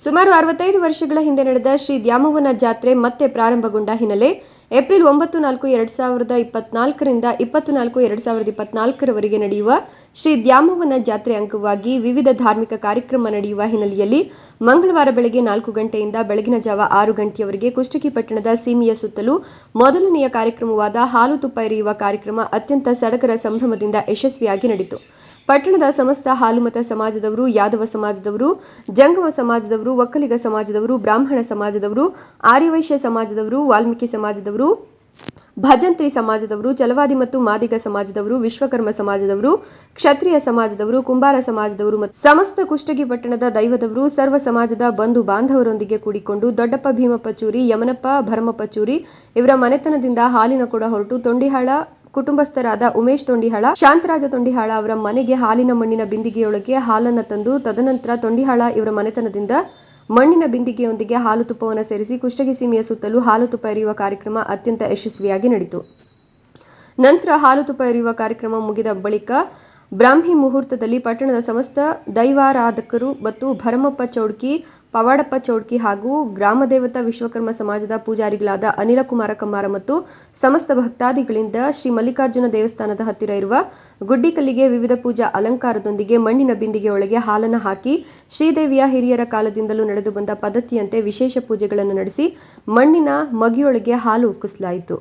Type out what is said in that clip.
ಸುಮಾರು ಅರವತ್ತೈದು ವರ್ಷಗಳ ಹಿಂದೆ ನಡೆದ ಶ್ರೀ ದ್ಯಾಮವ್ವನ ಜಾತ್ರೆ ಮತ್ತೆ ಪ್ರಾರಂಭಗೊಂಡ ಹಿನ್ನೆಲೆ ಏಪ್ರಿಲ್ ಒಂಬತ್ತು ನಾಲ್ಕು ಎರಡ್ ಸಾವಿರದ ಇಪ್ಪತ್ನಾಲ್ಕರಿಂದ ಇಪ್ಪತ್ತು ನಾಲ್ಕು ಎರಡ್ ಸಾವಿರದ ಇಪ್ಪತ್ನಾಲ್ಕರವರೆಗೆ ನಡೆಯುವ ಶ್ರೀ ದ್ಯಾಮವ್ವನ ಜಾತ್ರೆ ಅಂಗವಾಗಿ ವಿವಿಧ ಧಾರ್ಮಿಕ ಕಾರ್ಯಕ್ರಮ ನಡೆಯುವ ಹಿನ್ನೆಲೆಯಲ್ಲಿ ಮಂಗಳವಾರ ಬೆಳಗ್ಗೆ ನಾಲ್ಕು ಗಂಟೆಯಿಂದ ಬೆಳಗಿನ ಜಾವ ಆರು ಗಂಟೆಯವರೆಗೆ ಕುಷ್ಟಗಿ ಪಟ್ಟಣದ ಸೀಮೆಯ ಸುತ್ತಲೂ ಮೊದಲನೆಯ ಕಾರ್ಯಕ್ರಮವಾದ ಹಾಲು ತುಪ್ಪ ಎರೆಯುವ ಕಾರ್ಯಕ್ರಮ ಅತ್ಯಂತ ಸಡಗರ ಸಂಭ್ರಮದಿಂದ ಯಶಸ್ವಿಯಾಗಿ ನಡೆಯಿತು. ಪಟ್ಟಣದ ಸಮಸ್ತ ಹಾಲುಮತ ಸಮಾಜದವರು, ಯಾದವ ಸಮಾಜದವರು, ಜಂಗಮ ಸಮಾಜದವರು, ಒಕ್ಕಲಿಗ ಸಮಾಜದವರು, ಬ್ರಾಹ್ಮಣ ಸಮಾಜದವರು, ಆರ್ಯವೈಶ್ಯ ಸಮಾಜದವರು, ವಾಲ್ಮೀಕಿ ಸಮಾಜದವರು, ಭಜಂತ್ರಿ ಸಮಾಜದವರು ಚಲವಾದಿ ಮತ್ತು ಮಾದಿಗ ಸಮಾಜದವರು, ವಿಶ್ವಕರ್ಮ ಸಮಾಜದವರು, ಕ್ಷತ್ರಿಯ ಸಮಾಜದವರು, ಕುಂಬಾರ ಸಮಾಜದವರು ಮತ್ತು ಸಮಸ್ತ ಕುಷ್ಟಗಿ ಪಟ್ಟಣದ ದೈವದವರು, ಸರ್ವ ಸಮಾಜದ ಬಂಧು ಬಾಂಧವರೊಂದಿಗೆ ಕೂಡಿಕೊಂಡು ದೊಡ್ಡಪ್ಪ ಭೀಮಪ್ಪ ಚೂರಿ, ಯಮನಪ್ಪ ಭರಮಪ್ಪ ಚೂರಿ, ಇವರ ಮನೆತನದಿಂದ ಹಾಲಿನ ಕೂಡ ಹೊರಟು ತೊಂಡಿಹಾಳ ಕುಟುಂಬಸ್ಥರಾದ ಉಮೇಶ್ ತೊಂಡಿಹಾಳ, ಶಾಂತರಾಜ ತೊಂಡಿಹಾಳ ಅವರ ಮನೆಗೆ ಹಾಲಿನ ಮಣ್ಣಿನ ಬಿಂದಿಗೆಯೊಳಗೆ ಹಾಲನ್ನು ತಂದು, ತದನಂತರ ತೊಂಡಿಹಾಳ ಇವರ ಮನೆತನದಿಂದ ಮಣ್ಣಿನ ಬಿಂದಿಗೆಯೊಂದಿಗೆ ಹಾಲು ತುಪ್ಪವನ್ನು ಸೇರಿಸಿ ಕುಷ್ಟಗಿ ಸೀಮೆಯ ಸುತ್ತಲೂ ಹಾಲು ತುಪ್ಪ ಎರೆಯುವ ಕಾರ್ಯಕ್ರಮ ಅತ್ಯಂತ ಯಶಸ್ವಿಯಾಗಿ ನಡೆಯಿತು ನಂತರ ಹಾಲು ತುಪ್ಪ ಎರೆಯುವ ಕಾರ್ಯಕ್ರಮ ಮುಗಿದ ಬಳಿಕ ಬ್ರಾಹ್ಮಿ ಮುಹೂರ್ತದಲ್ಲಿ ಪಟ್ಟಣದ ಸಮಸ್ತ ದೈವಾರಾಧಕರು ಮತ್ತು ಭರಮಪ್ಪ ಚೌಡ್ಕಿ ಪವಾಡಪ್ಪ ಚೌಡ್ಕಿ ಹಾಗೂ ಗ್ರಾಮದೇವತಾ ವಿಶ್ವಕರ್ಮ ಸಮಾಜದ ಪೂಜಾರಿಗಳಾದ ಅನಿಲ ಕುಮಾರ ಕಮ್ಮಾರ ಮತ್ತು ಸಮಸ್ತ ಭಕ್ತಾದಿಗಳಿಂದ ಶ್ರೀ ಮಲ್ಲಿಕಾರ್ಜುನ ದೇವಸ್ಥಾನದ ಹತ್ತಿರ ಇರುವ ಗುಡ್ಡಿಕಲ್ಲಿಗೆ ವಿವಿಧ ಪೂಜಾ ಅಲಂಕಾರದೊಂದಿಗೆ ಮಣ್ಣಿನ ಬಿಂದಿಗೆಯೊಳಗೆ ಹಾಲನ್ನು ಹಾಕಿ ಶ್ರೀದೇವಿಯ ಹಿರಿಯರ ಕಾಲದಿಂದಲೂ ನಡೆದು ಬಂದ ಪದ್ಧತಿಯಂತೆ ವಿಶೇಷ ಪೂಜೆಗಳನ್ನು ನಡೆಸಿ ಮಣ್ಣಿನ ಮಗಿಯೊಳಗೆ ಹಾಲು ಉಕ್ಕಿಸಲಾಯಿತು.